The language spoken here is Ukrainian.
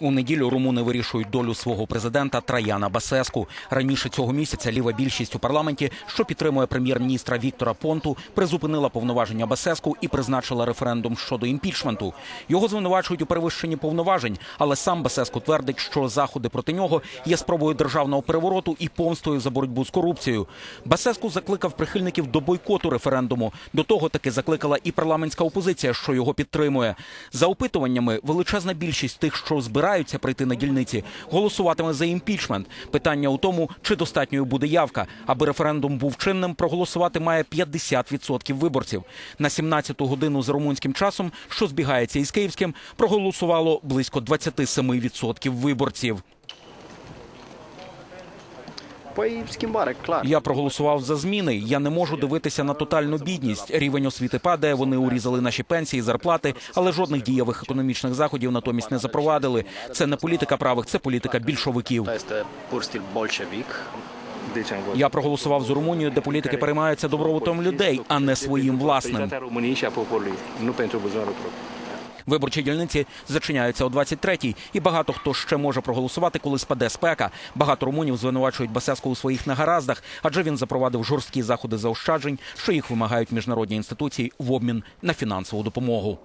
У неділю румуни вирішують долю свого президента Траяна Басеску. Раніше цього місяця ліва більшість у парламенті, що підтримує прем'єр-міністра Віктора Понту, призупинила повноваження Басеску і призначила референдум щодо імпічменту. Його звинувачують у перевищенні повноважень, але сам Басеску твердить, що заходи проти нього є спробою державного перевороту і помстою за боротьбу з корупцією. Басеску закликав прихильників до бойкоту референдуму. До того таки закликала і парламентська опозиція, що його підтримує. За опитуваннями, величезна більшість тих, що збираються прийти на дільниці, голосуватиме за імпічмент. Питання у тому, чи достатньою буде явка. Аби референдум був чинним, проголосувати має 50% виборців. На 17-ту годину за румунським часом, що збігається із київським, проголосувало близько 27% виборців. Я проголосував за зміни. Я не можу дивитися на тотальну бідність. Рівень освіти падає. Вони урізали наші пенсії, зарплати, але жодних дієвих економічних заходів натомість не запровадили. Це не політика правих, це політика більшовиків. Я проголосував за Румунію, де політики переймаються добробутом людей, а не своїм власним. Виборчі дільниці зачиняються о 23-й, і багато хто ще може проголосувати, коли спаде спека. Багато румунів звинувачують Басеску у своїх негараздах, адже він запровадив жорсткі заходи заощаджень, що їх вимагають міжнародні інституції в обмін на фінансову допомогу.